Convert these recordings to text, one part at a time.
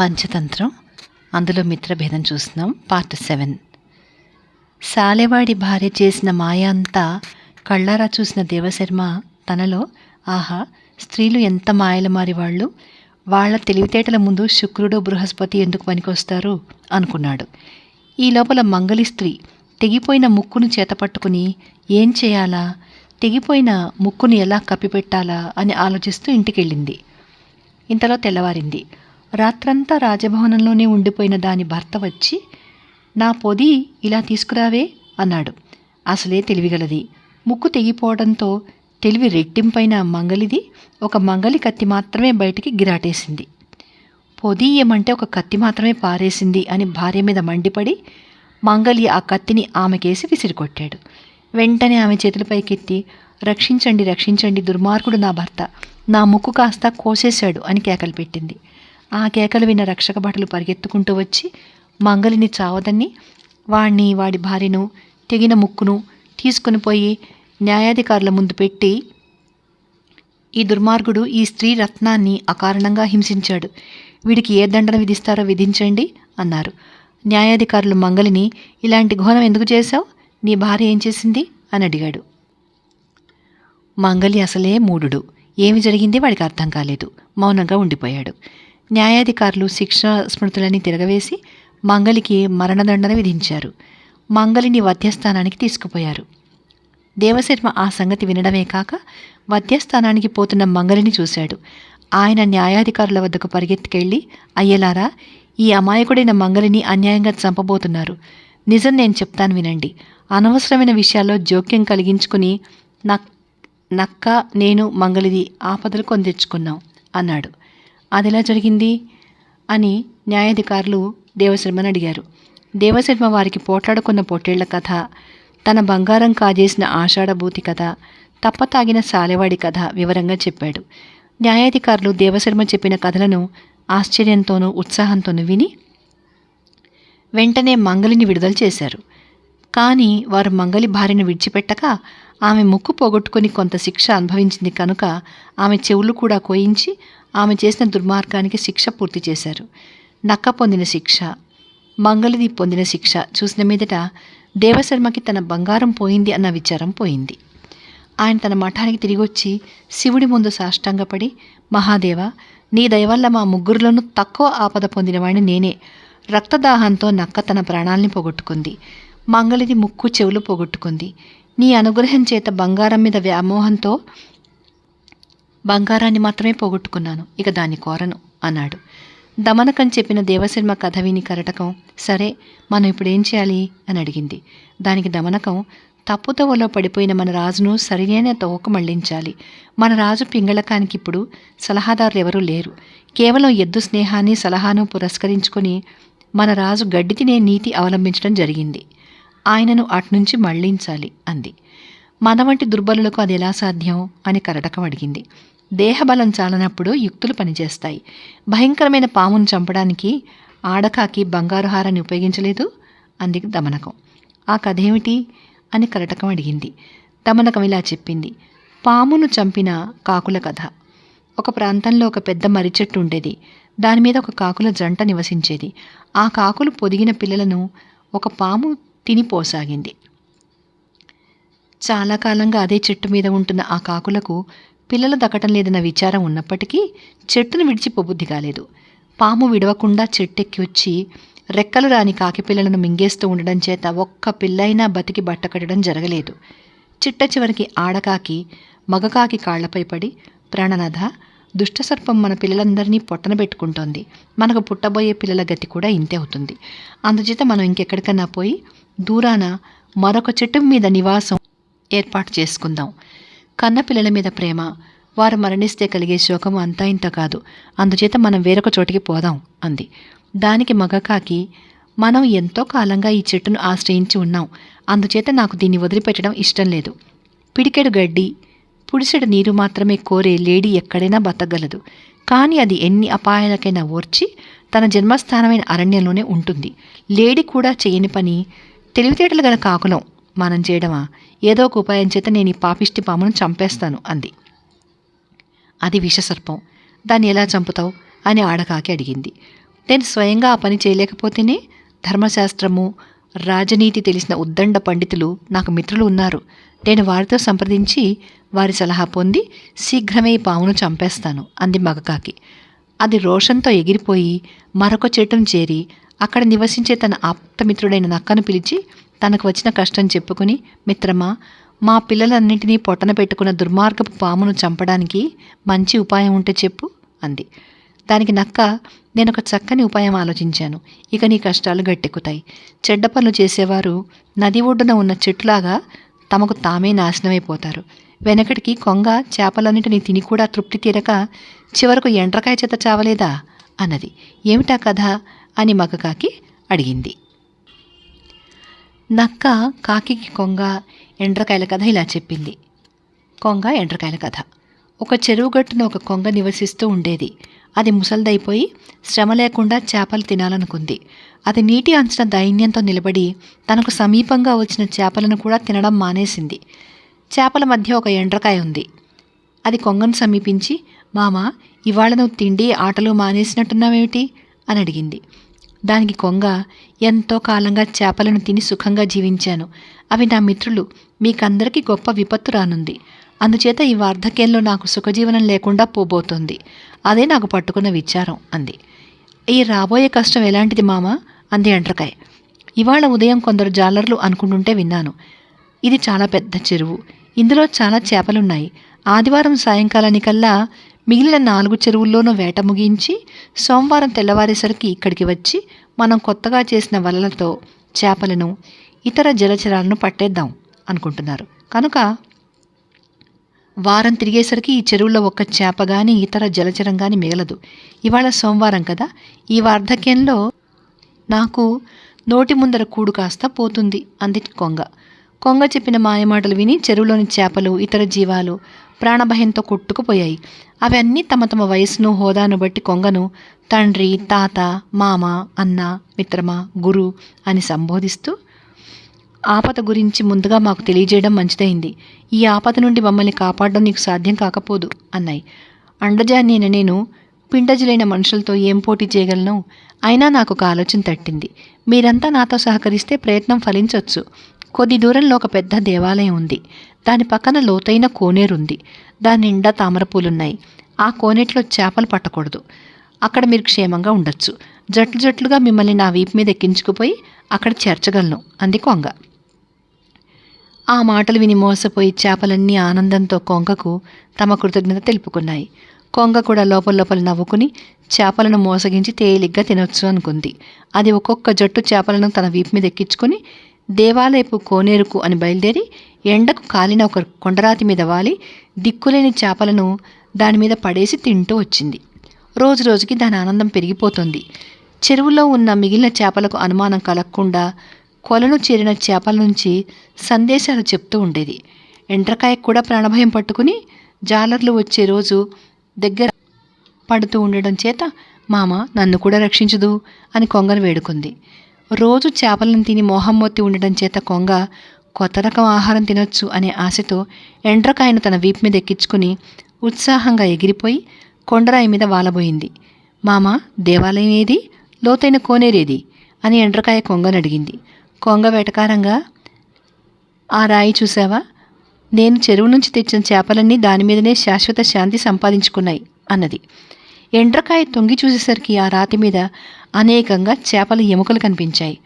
పంచతంత్రం. అందులో మిత్రభేదం చూస్తున్నాం. Part seven. సాలెవాడి భార్య చేసిన మాయ అంతా కళ్ళారా చూసిన దేవశర్మ తనలో ఆహా స్త్రీలు ఎంత మాయలు మారి వాళ్ళు. వాళ్ళ తెలివితేటల ముందు శుక్రుడు బృహస్పతి ఎందుకు పనికొస్తారు? అనుకున్నాడు. ఈ లోపల మంగలి స్త్రీ తెగిపోయిన ముక్కును చేతపట్టుకుని ఏం చేయాలా? తెగిపోయిన ముక్కును ఎలా కప్పిపెట్టాలా? అని ఆలోచిస్తూ ఇంటికెళ్ళింది. ఇంతలో తెల్లవారింది. రాత్రంతా రాజభవనంలోనే ఉండిపోయిన దాని భర్త వచ్చి నా పొది ఇలా తీసుకురావే అన్నాడు. అసలే తెలివిగలది. ముక్కు తెగిపోవడంతో తెలివి రెట్టింపైన మంగలిది ఒక మంగలి కత్తి మాత్రమే బయటికి గిరాటేసింది. పొది ఏమంటే ఒక కత్తి మాత్రమే పారేసింది అని భార్య మీద మండిపడి మంగలి ఆ కత్తిని ఆమెకేసి విసిరికొట్టాడు. వెంటనే ఆమె చేతులపైకెత్తి రక్షించండి రక్షించండి దుర్మార్గుడు నా భర్త. నా ముక్కు కాస్త కోసేశాడు అని కేకలు పెట్టింది. ఆ కేకలు విన్న రక్షక భటులు పరిగెత్తుకుంటూ వచ్చి మంగలిని చావదని వాణ్ణి వాడి భార్యను తెగిన ముక్కును తీసుకుని పోయి న్యాయాధికారుల ముందు పెట్టి ఈ దుర్మార్గుడు ఈ స్త్రీ రత్నాన్ని అకారణంగా హింసించాడు. వీడికి ఏ దండన విధిస్తారో విధించండి అన్నారు. న్యాయాధికారులు మంగలిని ఇలాంటి ఘోరం ఎందుకు చేశావు? నీ భార్య ఏం చేసింది? అని అడిగాడు. మంగలి అసలే మూడుడు ఏమి జరిగింది వాడికి అర్థం కాలేదు. మౌనంగా ఉండిపోయాడు. న్యాయాధికారులు శిక్ష స్మృతులని తిరగవేసి మంగలికి మరణదండన విధించారు. మంగలిని వధ్యస్థానానికి తీసుకుపోయారు. దేవశర్మ ఆ సంగతి వినడమే కాక వధ్యస్థానానికి పోతున్న మంగలిని చూశాడు. ఆయన న్యాయాధికారుల వద్దకు పరిగెత్తుకెళ్ళి అయ్యలారా ఈ అమాయకుడైన మంగలిని అన్యాయంగా చంపబోతున్నారు. నిజం నేను చెప్తాను వినండి. అనవసరమైన విషయాల్లో జోక్యం కలిగించుకుని నక్ నక్క నేను మంగలిది ఆపదలు కొందెచ్చుకున్నాం అన్నాడు. అదెలా జరిగింది? అని న్యాయాధికారులు దేవశర్మను అడిగారు. దేవశర్మ వారికి పోట్లాడుకున్న పొట్టేళ్ళ కథ తన బంగారం కాజేసిన ఆషాఢభూతి కథ తప్పతాగిన సాలెవాడి కథ వివరంగా చెప్పాడు. న్యాయాధికారులు దేవశర్మ చెప్పిన కథలను ఆశ్చర్యంతోనూ ఉత్సాహంతోనూ విని వెంటనే మంగలిని విడుదల చేశారు. కానీ వారు మంగలి భార్యను విడిచిపెట్టక ఆమె ముక్కు పోగొట్టుకుని కొంత శిక్ష అనుభవించింది కనుక ఆమె చెవులు కూడా కోయించి ఆమె చేసిన దుర్మార్గానికి శిక్ష పూర్తి చేశారు. నక్క పొందిన శిక్ష మంగళిది పొందిన శిక్ష చూసిన మీదట దేవశర్మకి తన బంగారం పోయింది అన్న విచారం పోయింది. ఆయన తన మఠానికి తిరిగి వచ్చి శివుడి ముందు సాష్టాంగపడి మహాదేవ నీ దయవల్ల మా ముగ్గురులోనూ తక్కువ ఆపద పొందినవాడిని నేనే. రక్తదాహంతో నక్క తన ప్రాణాల్ని పోగొట్టుకుంది. మంగళిది ముక్కు చెవులు పోగొట్టుకుంది. నీ అనుగ్రహం చేత బంగారం మీద వ్యామోహంతో బంగారాన్ని మాత్రమే పోగొట్టుకున్నాను. ఇక దాన్ని కోరను అన్నాడు. దమనకం చెప్పిన దేవశర్మ కథ విని కరటకం సరే మనం ఇప్పుడు ఏం చేయాలి? అని అడిగింది. దానికి దమనకం తప్పుతవలో పడిపోయిన మన రాజును సరైన తోక మళ్ళించాలి. మన రాజు పింగళకానికి ఇప్పుడు సలహాదారులు ఎవరూ లేరు. కేవలం ఎద్దు స్నేహాన్ని సలహాను పురస్కరించుకొని మన రాజు గడ్డి తినే నీతి అవలంబించడం జరిగింది. ఆయనను అట్నుంచి మళ్ళించాలి అంది. మన వంటి దుర్బలులకు అది ఎలా సాధ్యం? అని కరటకం అడిగింది. దేహబలం చాలనప్పుడు యుక్తులు పనిచేస్తాయి. భయంకరమైన పామును చంపడానికి ఆడకాకి బంగారు హారాన్ని ఉపయోగించలేదు? అంది దమనకం. ఆ కథ ఏమిటి అని కరటకం అడిగింది. దమనకం ఇలా చెప్పింది. పామును చంపిన కాకుల కథ. ఒక ప్రాంతంలో ఒక పెద్ద మర్రి చెట్టు ఉండేది. దాని మీద ఒక కాకుల జంట నివసించేది. ఆ కాకులు పొదిగిన పిల్లలను ఒక పాము తినిపోసాగింది చాలా కాలంగా అదే చెట్టు మీద ఉంటున్న ఆ కాకులకు పిల్లలు దక్కటం లేదన్న విచారం ఉన్నప్పటికీ చెట్టును విడిచిపోబుద్ధి కాలేదు. పాము విడవకుండా చెట్టెక్కి వచ్చి రెక్కలు రాని కాకి పిల్లలను మింగేస్తూ ఉండడం చేత ఒక్క పిల్లైనా బతికి బట్ట కట్టడం జరగలేదు. చిట్ట చివరికి ఆడకాకి మగకాకి కాళ్ళపై పడి ప్రాణనాథ దుష్టసర్పం మన పిల్లలందరినీ పొట్టన పెట్టుకుంటోంది. మనకు పుట్టబోయే పిల్లల గతి కూడా ఇంతే అవుతుంది. అందుచేత మనం ఇంకెక్కడికన్నా పోయి దూరాన మరొక చెట్టు మీద నివాసం ఏర్పాటు చేసుకుందాం. కన్నపిల్లల మీద ప్రేమ వారు మరణిస్తే కలిగే శోకం అంతా ఇంత కాదు. అందుచేత మనం వేరొక చోటికి పోదాం అంది. దానికి మగకాకి మనం ఎంతో కాలంగా ఈ చెట్టును ఆశ్రయించి ఉన్నాం. అందుచేత నాకు దీన్ని వదిలిపెట్టడం ఇష్టం లేదు. పిడికెడు గడ్డి పుడిసెడు నీరు మాత్రమే కోరే లేడీ ఎక్కడైనా బతకగలదు. కానీ అది ఎన్ని అపాయాలకైనా ఓర్చి తన జన్మస్థానమైన అరణ్యంలోనే ఉంటుంది. లేడీ కూడా చేయని పని తెలివితేటలు గల కాకులం. మనం చేయడమా? ఏదో ఒక ఉపాయం చేత నేను ఈ పాపిష్టి పామును చంపేస్తాను అంది. అది విషసర్పం. దాన్ని ఎలా చంపుతావు? అని ఆడకాకి అడిగింది. నేను స్వయంగా ఆ పని చేయలేకపోతేనే ధర్మశాస్త్రము రాజనీతి తెలిసిన ఉద్దండ పండితులు నాకు మిత్రులు ఉన్నారు. నేను వారితో సంప్రదించి వారి సలహా పొంది శీఘ్రమే ఈ పామును చంపేస్తాను అంది మగకాకి. అది రోషంతో ఎగిరిపోయి మరొక చెట్టును చేరి అక్కడ నివసించే తన ఆప్తమిత్రుడైన నక్కను పిలిచి తనకు వచ్చిన కష్టం చెప్పుకుని మిత్రమా మా పిల్లలన్నింటినీ పొట్టన పెట్టుకున్న దుర్మార్గపు పామును చంపడానికి మంచి ఉపాయం ఉంటే చెప్పు అంది. దానికి నక్క నేను ఒక చక్కని ఉపాయం ఆలోచించాను. ఇక నీ కష్టాలు గట్టెక్కుతాయి. చెడ్డ పనులు చేసేవారు నది ఒడ్డున ఉన్న చెట్టులాగా తమకు తామే నాశనమైపోతారు. వెనకటికి కొంగ చేపలన్నింటినీ తిని కూడా తృప్తి తీరక చివరకు ఎండ్రకాయ చేత చావలేదా? అన్నది. ఏమిటా కథ? అని మగకాకి అడిగింది. నక్క కాకికి కొంగ ఎండ్రకాయల కథ ఇలా చెప్పింది. కొంగ ఎండ్రకాయల కథ. ఒక చెరువు గట్టున ఒక కొంగ నివసిస్తూ ఉండేది. అది ముసల్దైపోయి శ్రమ లేకుండా చేపలు తినాలనుకుంది. అది నీటి అంచున దైన్యంతో నిలబడి తనకు సమీపంగా వచ్చిన చేపలను కూడా తినడం మానేసింది. చేపల మధ్య ఒక ఎండ్రకాయ ఉంది. అది కొంగను సమీపించి మామ ఇవాళ నువ్వు తిండి ఆటలు మానేసినట్టున్నావేమిటి? అని అడిగింది. దానికి కొంగ ఎంతో కాలంగా చేపలను తిని సుఖంగా జీవించాను. అవి నా మిత్రులు. మీకందరికీ గొప్ప విపత్తు రానుంది. అందుచేత ఈ వార్ధక్యంలో నాకు సుఖజీవనం లేకుండా పోబోతోంది. అదే నాకు పట్టుకున్న విచారం అంది. ఈ రాబోయే కష్టం ఎలాంటిది మామ? అంది ఎండ్రకాయ. ఇవాళ ఉదయం కొందరు జాలర్లు అనుకుంటుంటే విన్నాను. ఇది చాలా పెద్ద చెరువు. ఇందులో చాలా చేపలున్నాయి. ఆదివారం సాయంకాలానికల్లా మిగిలిన నాలుగు చెరువుల్లోనూ వేట ముగించి సోమవారం తెల్లవారేసరికి ఇక్కడికి వచ్చి మనం కొత్తగా చేసిన వలలతో చేపలను ఇతర జలచరాలను పట్టేద్దాం అనుకుంటున్నారు. కనుక వారం తిరిగేసరికి ఈ చెరువులో ఒక్క చేప కానీ ఇతర జలచరం కానీ మిగలదు. ఇవాళ సోమవారం కదా. ఈ వార్ధక్యంలో నాకు నోటి ముందర కూడు కాస్త పోతుంది. అంది కొంగ. కొంగ చెప్పిన మాయమాటలు విని చెరువులోని చేపలు ఇతర జీవాలు ప్రాణభయంతో కొట్టుకుపోయాయి. అవన్నీ తమ తమ వయసును హోదాను బట్టి కొంగను తండ్రి తాత మామ అన్న మిత్రమా గురు అని సంబోధిస్తూ ఆపద గురించి ముందుగా మాకు తెలియజేయడం మంచిదైంది. ఈ ఆపద నుండి మమ్మల్ని కాపాడడం నీకు సాధ్యం కాకపోదు అన్నాయి. అండజానైన నేను పిండజులైన మనుషులతో ఏం పోటీ చేయగలను? అయినా నాకు ఒక ఆలోచన తట్టింది. మీరంతా నాతో సహకరిస్తే ప్రయత్నం ఫలించవచ్చు కొద్ది దూరంలో ఒక పెద్ద దేవాలయం ఉంది. దాని పక్కన లోతైన కోనేరుంది. దాని నిండా తామరపూలున్నాయి ఆ కోనేటిలో చేపలు పట్టకూడదు. అక్కడ మీరు క్షేమంగా ఉండొచ్చు. జట్లు జట్లుగా మిమ్మల్ని నా వీపు మీద ఎక్కించుకుపోయి అక్కడ చేర్చగలను. అంది కొంగ ఆ మాటలు విని మోసపోయి చేపలన్నీ ఆనందంతో కొంగకు తమ కృతజ్ఞత తెలుపుకున్నాయి. కొంగ కూడా లోపల లోపల నవ్వుకుని చేపలను మోసగించి తేలిగ్గా తినొచ్చు అనుకుంది. అది ఒక్కొక్క జట్టు చేపలను తన వీపు మీద ఎక్కించుకొని దేవాలయపు కోనేరుకు అని బయలుదేరి ఎండకు కాలిన ఒక కొండరాతి మీద వాలి దిక్కులేని చేపలను దాని మీద పడేసి తింటూ వచ్చింది. రోజు రోజుకి దాని ఆనందం పెరిగిపోతుంది. చెరువులో ఉన్న మిగిలిన చేపలకు అనుమానం కలగకుండా కొలను చేరిన చేపల నుంచి సందేశాలు చెప్తూ ఉండేది. ఎండ్రకాయకు కూడా ప్రాణభయం పట్టుకుని జాలర్లు వచ్చే రోజు దగ్గర పడుతూ ఉండడం చేత మామ నన్ను కూడా రక్షించదు అని కొంగను వేడుకుంది. రోజు చేపలను తిని మోహం మొత్తి ఉండడం చేత కొంగ కొత్త రకం ఆహారం తినొచ్చు అనే ఆశతో ఎండ్రకాయను తన వీపు మీద ఎక్కించుకుని ఉత్సాహంగా ఎగిరిపోయి కొండరాయి మీద వాలబోయింది. మామ దేవాలయం ఏది? లోతైన కోనేరేది అని ఎండ్రకాయ కొంగను అడిగింది. కొంగ వెటకారంగా ఆ రాయి చూసావా నేను చెరువు నుంచి తెచ్చిన చేపలన్నీ దాని మీదనే శాశ్వత శాంతి సంపాదించుకున్నాయి అన్నది. ఎండ్రకాయ తొంగి చూసేసరికి ఆ రాతి మీద అనేకంగా చేపల ఎముకలు కనిపించాయి.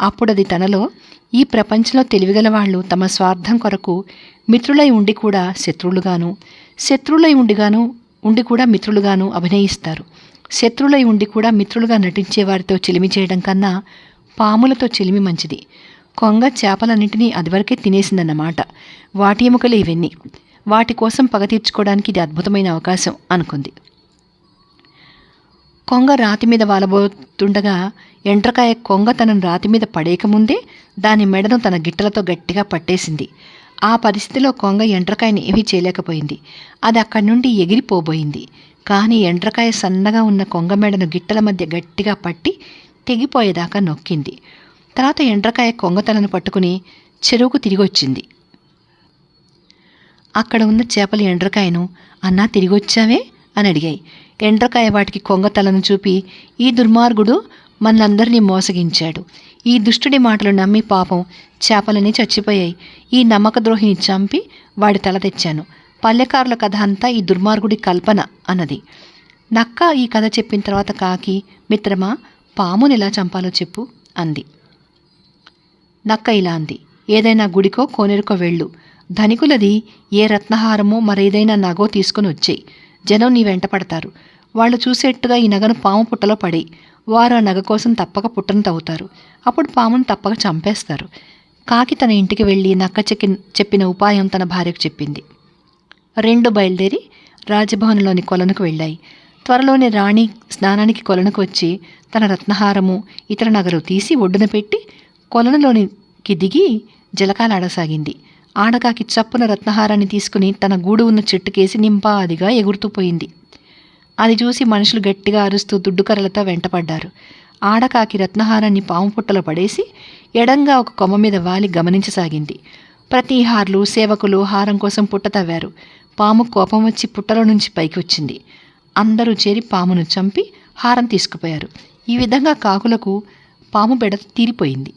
అప్పుడది తనలో ఈ ప్రపంచంలో తెలివిగల వాళ్ళు తమ స్వార్థం కొరకు మిత్రులై ఉండి కూడా శత్రువులుగాను శత్రువులై ఉండిగాను ఉండి కూడా మిత్రులుగాను అభినయిస్తారు. శత్రువులై ఉండి కూడా మిత్రులుగా నటించే వారితో చెలిమి చేయడం కన్నా పాములతో చెలిమి మంచిది. కొంగ చేపలన్నింటినీ అదివరకే తినేసిందన్నమాట. వాటి ఎముకలు ఇవన్నీ. వాటి కోసం పగ తీర్చుకోవడానికి ఇది అద్భుతమైన అవకాశం అనుకుంది. కొంగ రాతి మీద వాలబోతుండగా ఎండ్రకాయ కొంగ తనను రాతి మీద పడేయకముందే దాని మెడను తన గిట్టలతో గట్టిగా పట్టేసింది. ఆ పరిస్థితిలో కొంగ ఎండ్రకాయని ఏమీ చేయలేకపోయింది. అది అక్కడి నుండి ఎగిరిపోబోయింది. కానీ ఎండ్రకాయ సన్నగా ఉన్న కొంగ మెడను గిట్టల మధ్య గట్టిగా పట్టి తెగిపోయేదాకా నొక్కింది. తర్వాత ఎండ్రకాయ కొంగతలను పట్టుకుని చెరువుకు తిరిగొచ్చింది. అక్కడ ఉన్న చేపల ఎండ్రకాయను అన్నా తిరిగొచ్చావే? అని అడిగాయి. ఎండ్రకాయ వాటికి కొంగతలను చూపి ఈ దుర్మార్గుడు మనందరినీ మోసగించాడు. ఈ దుష్టుడి మాటలు నమ్మి పాపం చేపలని చచ్చిపోయాయి. ఈ నమ్మక ద్రోహిని చంపి వాడి తల తెచ్చాను. పల్లెకారుల కథ అంతా ఈ దుర్మార్గుడి కల్పన అన్నది. నక్క ఈ కథ చెప్పిన తర్వాత కాకి మిత్రమా పాముని ఎలా చంపాలో చెప్పు అంది. నక్క ఇలా అంది. ఏదైనా గుడికో కోనేరుకో వెళ్ళు. ధనికులది ఏ రత్నహారమో మరేదైనా నగో తీసుకొని వచ్చేయి. జనం నీ వెంట పడతారు. వాళ్ళు చూసేట్టుగా ఈ నగను పాము పుట్టలో పడి వారు ఆ నగ కోసం తప్పక పుట్టను తవ్వుతారు అప్పుడు పామును తప్పక చంపేస్తారు. కాకి తన ఇంటికి వెళ్ళి నక్క చెక్కి చెప్పిన ఉపాయం తన భార్యకు చెప్పింది. రెండు బయలుదేరి రాజభవన్లోని కొలనుకు వెళ్ళాయి. త్వరలోనే రాణి స్నానానికి కొలనుకు వచ్చి తన రత్నహారము ఇతర నగలు తీసి ఒడ్డున పెట్టి కొలనులోనికి దిగి జలకాలాడసాగింది. ఆడకాకి చప్పున రత్నహారాన్ని తీసుకుని తన గూడు ఉన్న చెట్టుకేసి నింపాదిగా ఎగురుతూ పోయింది. అది చూసి మనుషులు గట్టిగా అరుస్తూ దుడ్డుకరలతో వెంటపడ్డారు. ఆడకాకి రత్నహారాన్ని పాము పుట్టలో పడేసి ఎడంగా ఒక కొమ్మ మీద వాలి గమనించసాగింది. ప్రతి హార్లు సేవకులు హారం కోసం పుట్ట తవ్వారు. పాము కోపం వచ్చి పుట్టలో నుంచి పైకి వచ్చింది. అందరూ చేరి పామును చంపి హారం తీసుకుపోయారు. ఈ విధంగా కాకులకు పాము బెడ తీరిపోయింది.